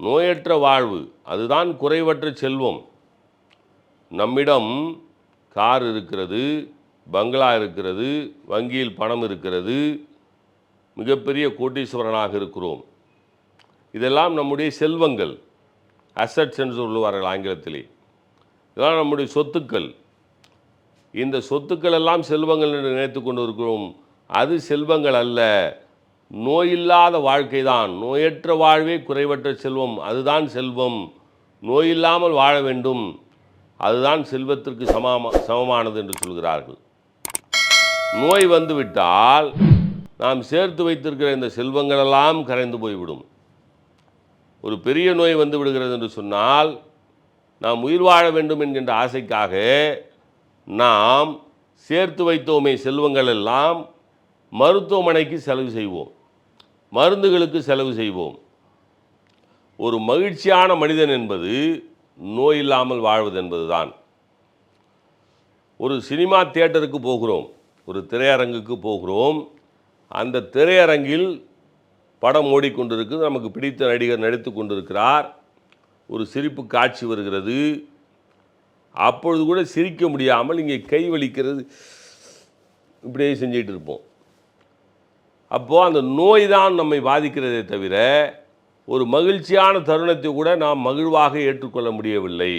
நோயற்ற வாழ்வு அதுதான் குறைவற்ற செல்வம். நம்மிடம் கார் இருக்கிறது பங்களா இருக்கிறது வங்கியில் பணம் இருக்கிறது மிகப்பெரிய கோட்டீஸ்வரனாக இருக்கிறோம். இதெல்லாம் நம்முடைய செல்வங்கள் அசட்ஸ் என்று சொல்லுவார்கள் ஆங்கிலத்திலே. இதெல்லாம் நம்முடைய சொத்துக்கள். இந்த சொத்துக்கள் எல்லாம் செல்வங்கள் என்று நினைத்து கொண்டு இருக்கிறோம் அது செல்வங்கள் அல்ல. நோயில்லாத வாழ்க்கை தான் நோயற்ற வாழ்வே குறைவற்ற செல்வம். அதுதான் செல்வம். நோயில்லாமல் வாழ வேண்டும். அதுதான் செல்வத்திற்கு சமமா சமமானது என்று சொல்கிறார்கள். நோய் வந்துவிட்டால் நாம் சேர்த்து வைத்திருக்கிற இந்த செல்வங்களெல்லாம் கரைந்து போய்விடும். ஒரு பெரிய நோய் வந்து விடுகிறது என்று சொன்னால் நாம் உயிர் வாழ வேண்டும் என்கின்ற ஆசைக்காக நாம் சேர்த்து வைத்தோமே செல்வங்கள் எல்லாம் மருத்துவமனைக்கு செலவு செய்வோம். மருந்துகளுக்கு செலவு செய்வோம். ஒரு மகிழ்ச்சியான மனிதன் என்பது நோய் இல்லாமல் வாழ்வது என்பதுதான். ஒரு சினிமா தியேட்டருக்கு போகிறோம் ஒரு திரையரங்குக்கு போகிறோம் அந்த திரையரங்கில் படம் ஓடிக்கொண்டிருக்கு நமக்கு பிடித்த நடிகர் நடித்து கொண்டிருக்கிறார் ஒரு சிரிப்பு காட்சி வருகிறது அப்பொழுது கூட சிரிக்க முடியாமல் இங்கே கை வலிக்கிறது இப்படியே செஞ்சிகிட்டு இருப்போம். அப்போது அந்த நோய் தான் நம்மை பாதிக்கிறதே தவிர ஒரு மகிழ்ச்சியான தருணத்தை கூட நாம் மகிழ்வாக ஏற்றுக்கொள்ள முடியவில்லை.